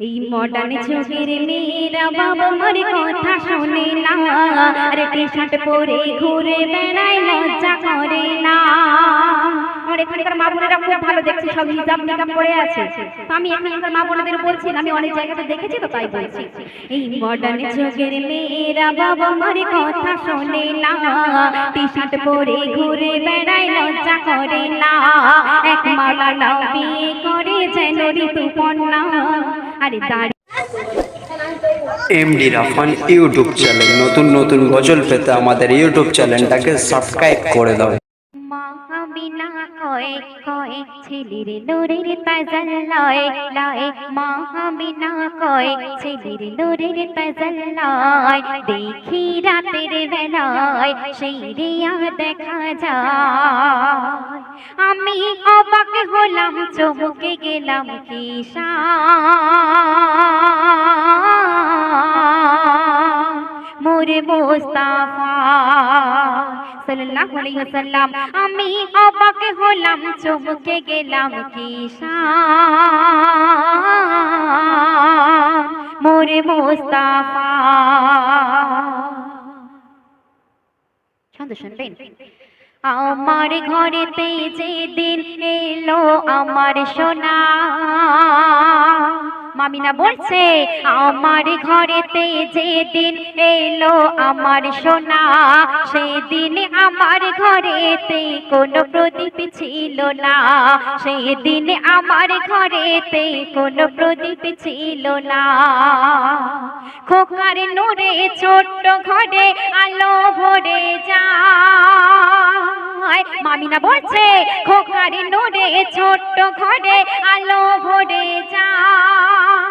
এই মডার্ন যুগের মেয়েরা বাবা মার কথা শোনে না। আর টি শার্ট পরে ঘুরে বেড়ায় লজ্জা করে না। আমার এখানকার মা বোনেরা খুব ভালো দেখছি সব হিজাব নিকাব পরে আছে। তো আমি এখানকার মা বোনেদের বলছি আমি অনেক জায়গাতে দেখেছি তো তাই বলছি। এই মডার্ন যুগের মেয়েরা বাবা মার কথা শোনে না। টি শার্ট পরে ঘুরে বেড়ায় লজ্জা করে না। এক মাওলানা বিয়ে করে যেন এমডি রাফান ইউটিউব চ্যানেল, নতুন নতুন গজল পেতে আমাদের ইউটিউব চ্যানেলটাকে সাবস্ক্রাইব করে দাও। মহাবিনা কয় কয় ছেলের লোরের তাজাল লয় লয় মহাবিনা কয়, ছেলের লোরের তাজাল লয়, দেখি রাতের বেলায় সেই রিয়া দেখা যায়। আমি অবাক হলাম, চমকে গেলাম কিসা মোরে মোস্তাফা সাল্লাল্লাহু আলাইহি ওয়াসাল্লাম। আমি অবাক হলাম, চমকে গেলাম কিসা মোরে মোস্তাফা। ছন্দ শুনবেন? আমার ঘরেতে যেদিন এলো আমার সোনা। মামিনা বলছে, আমার ঘরেতে যেদিন এলো আমার সোনা। সেদিন আমার ঘরেতে কোনো প্রদীপ ছিল না। সেদিন আমার ঘরেতে কোনো প্রদীপ ছিল না। খোকার নূরে ছোট্ট ঘরে আলো ভরে যায়। মামিনা বলছে, খোকার নূরে ছোট্ট ঘরে আলো ভরে যায়।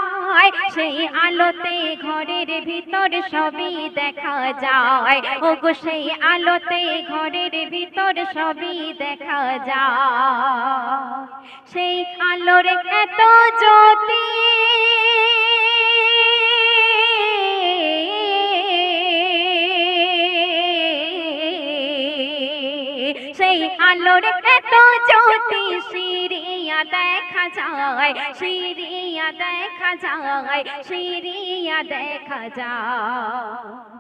সেই আলোতে ঘরের ভিতর সবই দেখা যায়। ও গো সেই আলোতে ঘরের ভিতর সবই দেখা যায়। সেই আলোর এত জ্যোতি আলোর এত জ্যোতি সিরিয়া দেখা যায় সিরিয়া দেখা যায় সিরিয়া দেখা যায়।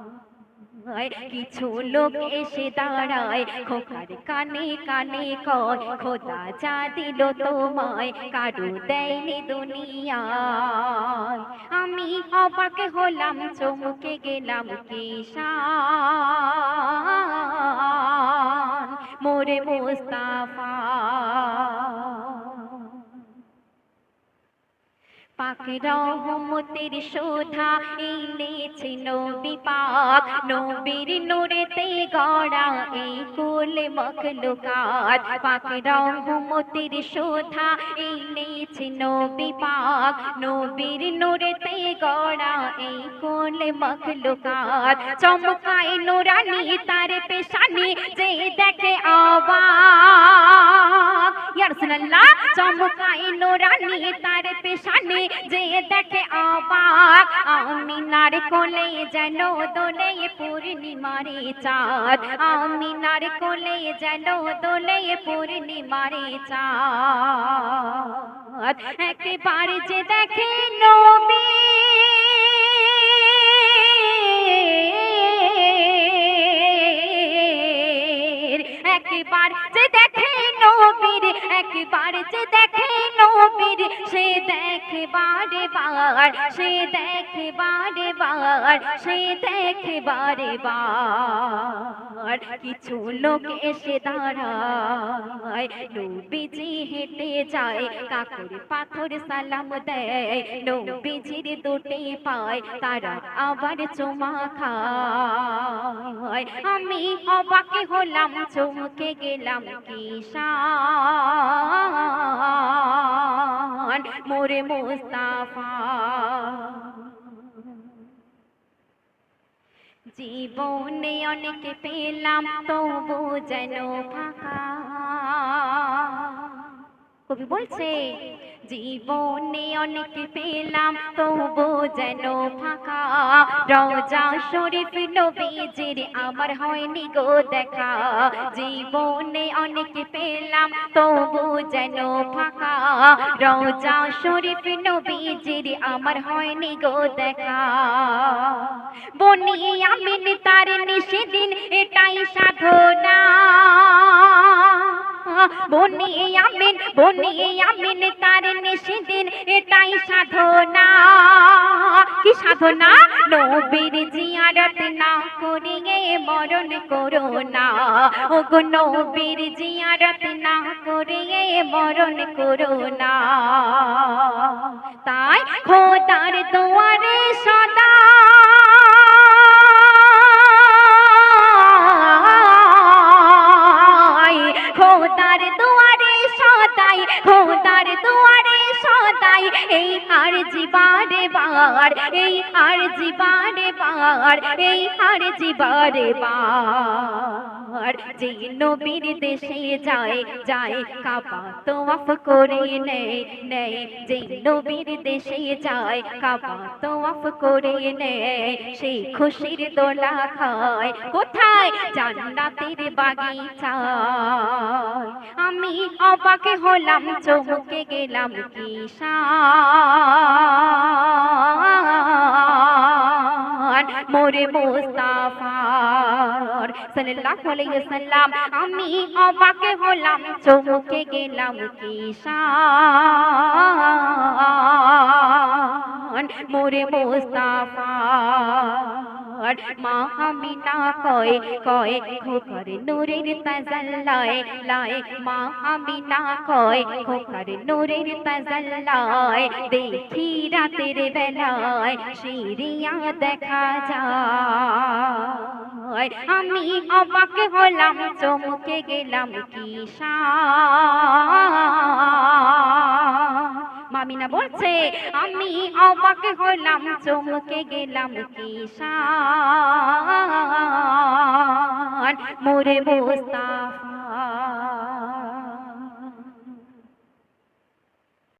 কিছু লোক এসে দাঁড়ায়, খোকার কানে কানে কয়, খোদা যা দিল তোমায় কারু দেয়নি দুনিয়ায়। আমি অবাক হলাম, চমকে গেলাম কিষান মোরে মোস্তাফা পাক রহমতের শোধা এনেছে নবী পাক। নবীর নূরেতে গড়া এই কুল মখলুকাত। পাক রহমতের শোধা এনেছে নবী পাক। নবীর গড়া এই কুল মখলুকাত। চমকায় নুরানি তার পেশানি, যে দেখে অবাক ইয়া রাসূলুল্লাহ চমকায় তার পেশানি, যে দেখে অবাক, আমিনার কোলে যেন দোলে পূর্ণিমারে চাঁদ, আমিনার কোলে যেন দোলে পূর্ণিমারে চাঁদ। একবার যে দেখে নবী, একবার একবার যে দেখে নবীর, সে দেখে বারে বার সে দেখে বারে বার সে দেখে বারে। বার কিছু লোক এসে দাঁড়ায়, নবীজি হেঁটে যায়, কাকুর পাথর সালাম দেয়, নবীজির দুটি পায়, তারা আবার চুমা খায়। আমি অবাক হলাম, চমকে গেলাম কিষান মোরে মোস্তাফা জীবনে অনেক পেলাম তবু যেন ফাঁকা। কবি বলছে জীবনে অনেক পেলাম, তবু যেন ফাঁকা। রওজা শরীফ নবীজির আমার হয়নি গো দেখা। জীবনে অনেক পেলাম, তবু যেন ফাঁকা। রওজা শরীফ নবীজির আমার হয়নি গো দেখা। বনি আমিন তার নিষেদিন এটাই সাধনা। বনি আমিন বনি আমিন, তার নিষেদিন এটাই সাধনা। কি সাধনা? নবীর জিয়ারত না করিয়ে মরণ করো না। ও গো নবীর জিয়ারত না করিয়ে মরণ করো না। তাই খোদার দুয়ারে সদা খোদার দুয়ারে সদাই খোদার দুয়ারে সদাই, এই হার জীবারে বার, এই হার জীবারে বার, এই হার জীবারে বার। নবীর দেশে যায় যায় কাবা করে নবীর দেশে যায়, কাবা করে সেই খুশির দোলা খায়, কোথায়? জান্নাতের বাগিচায়। আমি অবাকে হলাম, চমকে গেলাম কি মোরে মোস্তাফার সাল্লাল্লাহু আলাইহি ওয়াসাল্লাম আমি অবাকে হলাম চমকে গেলাম কি শান মোরে মা আমি না কয় কয় খোকর নূরের তাজাল্লায় লাই। মা কয়, খোকর নূরের তাজাল্লায় দেখি রাতের বেলায় শিরিয়া দেখা যায়। আমি অবাক হলাম, চমকে গেলাম, কি শান মামিনা বলছে আমি অবাক হলাম চমকে গেলাম কিষান মোরে মোস্তাফা